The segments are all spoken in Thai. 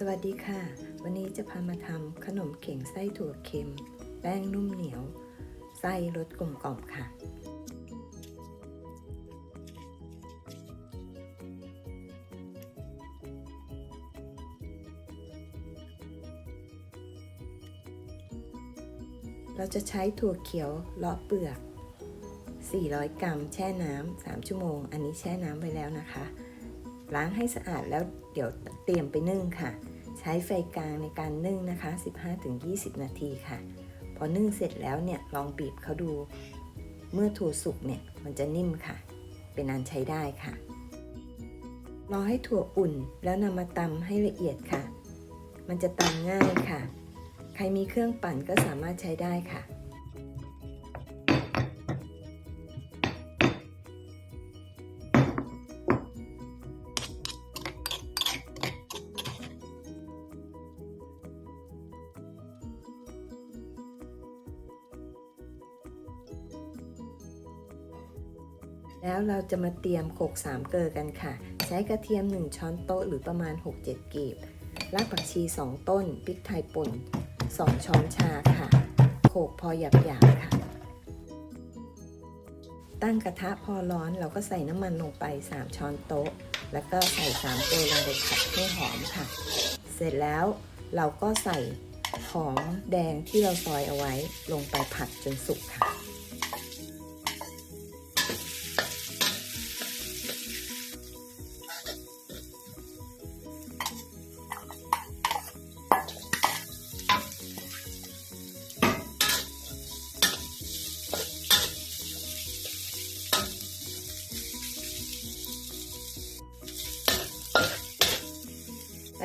สวัสดีค่ะ วันนี้จะพามาทำขนมเข่งไส้ถั่วเค็ม แป้งนุ่มเหนียว ไส้รสกลมกล่อมค่ะ เราจะใช้ถั่วเขียวเลาะเปลือก 400 กรัม แช่น้ำ 3 ชั่วโมง อันนี้แช่น้ำไว้แล้วนะคะล้างให้สะอาดแล้วเดี๋ยวเตรียมไปนึ่งค่ะ ใช้ไฟกลางในการนึ่งนะคะ 15-20 นาทีค่ะ พอนึ่งเสร็จแล้วเนี่ยลองบีบเขาดู เมื่อถั่วสุกเนี่ยมันจะนิ่มค่ะ เป็นอันใช้ได้ค่ะ รอให้ถั่วอุ่นแล้วนำมาตำให้ละเอียดค่ะ มันจะตำง่ายค่ะ ใครมีเครื่องปั่นก็สามารถใช้ได้ค่ะ แล้วเราจะมาเตรียมโขกสามเกลือกันค่ะ ใช้กระเทียม 1 ช้อนโต๊ะหรือประมาณ 6-7 กีบ รากผักชี 2 ต้น พริกไทยป่น 2 ช้อนชาค่ะ โขกพอหยาบๆค่ะ ตั้งกระทะพอร้อนเราก็ใส่น้ำมันลงไป 3 ช้อนโต๊ะ แล้วก็ใส่3เกลือลงไปผัดให้หอมค่ะ เสร็จแล้วเราก็ใส่หอมแดงที่เราซอยเอาไว้ลงไปผัดจนสุกค่ะ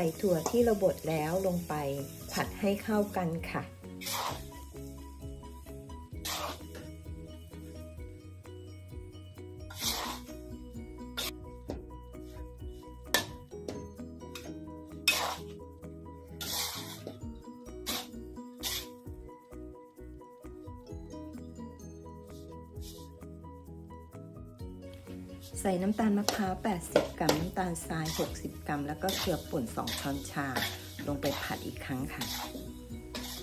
ส่ถั่วที่เราบดแล้วลงไปผัดให้เข้ากันค่ะ ใส่น้ำตาลมะพร้าว 80 กรัม น้ำตาลทราย 60 กรัม แล้วก็เกลือป่น 2 ช้อนชา ลงไปผัดอีกครั้งค่ะ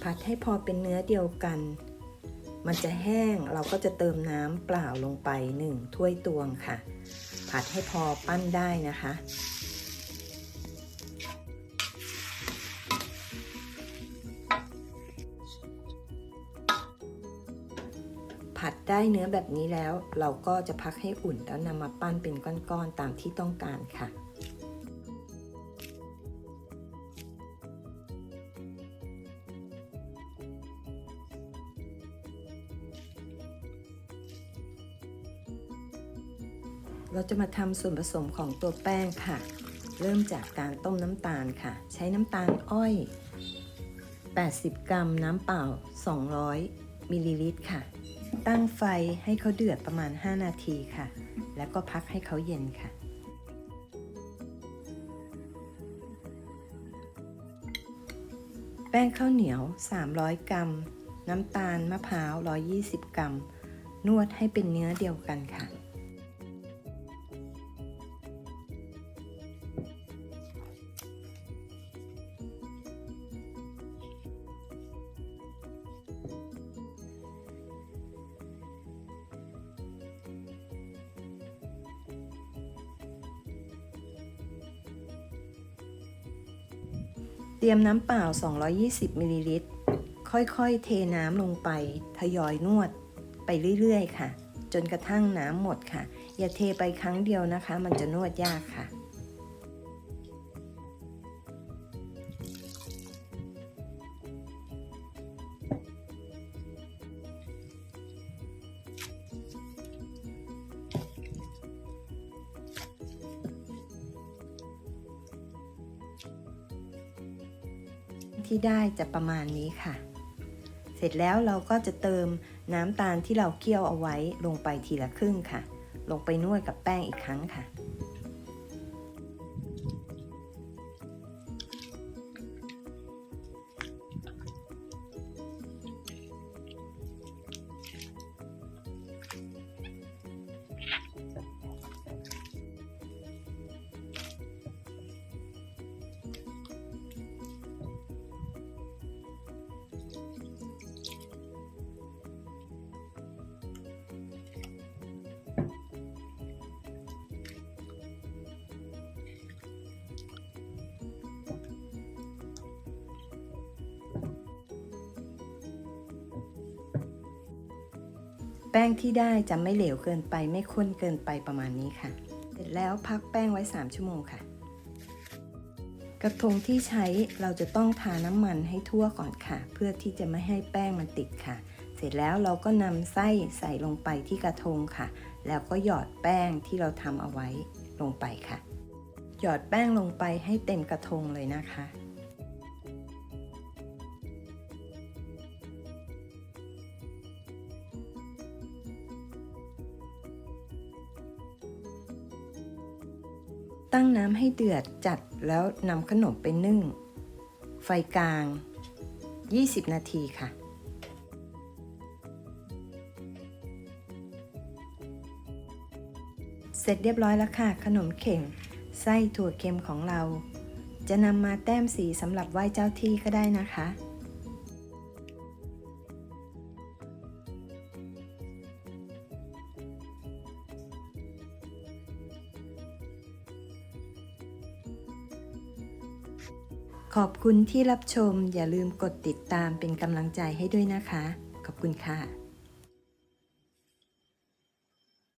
ผัดให้พอเป็นเนื้อเดียวกัน มันจะแห้ง เราก็จะเติมน้ำเปล่าลงไป 1 ถ้วยตวงค่ะ ผัดให้พอปั้นได้นะคะ ผัดได้เนื้อแบบนี้แล้ว เราก็จะพักให้อุ่นแล้วนำมาปั้นเป็นก้อนๆตามที่ต้องการค่ะเราจะมาทำส่วนผสมของตัวแป้งค่ะ เริ่มจากการต้มน้ำตาลค่ะ ใช้น้ำตาลอ้อย 80 กรัม น้ำเปล่า 200 มิลลิลิตรค่ะ ตั้งไฟให้เขาเดือดประมาณ 5 นาทีค่ะ แล้วก็พักให้เขาเย็นค่ะ แป้งข้าวเหนียว 300 กรัม น้ำตาลมะพร้าว 120 กรัม นวดให้เป็นเนื้อเดียวกันค่ะ เตรียมน้ำเปล่า 220มิลลิลิตร ค่อยๆ เทน้ำลงไป ทยอยนวดไปเรื่อยๆ ค่ะ จนกระทั่งน้ำหมดค่ะ อย่าเทไปครั้งเดียวนะคะ มันจะนวดยากค่ะ ที่ได้จะประมาณนี้ค่ะ เสร็จแล้วเราก็จะเติมน้ำตาลที่เราเคี่ยวเอาไว้ลงไปทีละครึ่งค่ะ ลงไปนวดกับแป้งอีกครั้งค่ะ แป้งที่ได้จะไม่เหลวเกินไปไม่ข้นเกินไปประมาณนี้ค่ะ เสร็จแล้วพักแป้งไว้ 3 ชั่วโมงค่ะ กระทงที่ใช้เราจะต้องทาน้ำมันให้ทั่วก่อนค่ะ เพื่อที่จะไม่ให้แป้งมันติดค่ะ เสร็จแล้วเราก็นำไส้ใส่ลงไปที่กระทงค่ะ แล้วก็หยอดแป้งที่เราทำเอาไว้ลงไปค่ะ หยอดแป้งลงไปให้เต็มกระทงเลยนะคะ ตั้งน้ำให้เดือดจัดแล้วนำขนมไปนึ่ง ไฟกลาง 20 นาทีค่ะ เสร็จเรียบร้อยแล้วค่ะ ขนมเข่ง ไส้ถั่วเค็มของเรา จะนำมาแต้มสีสำหรับไหว้เจ้าที่ก็ได้นะคะ ขอบคุณที่รับชม อย่าลืมกดติดตามเป็นกำลังใจให้ด้วยนะคะ ขอบคุณค่ะ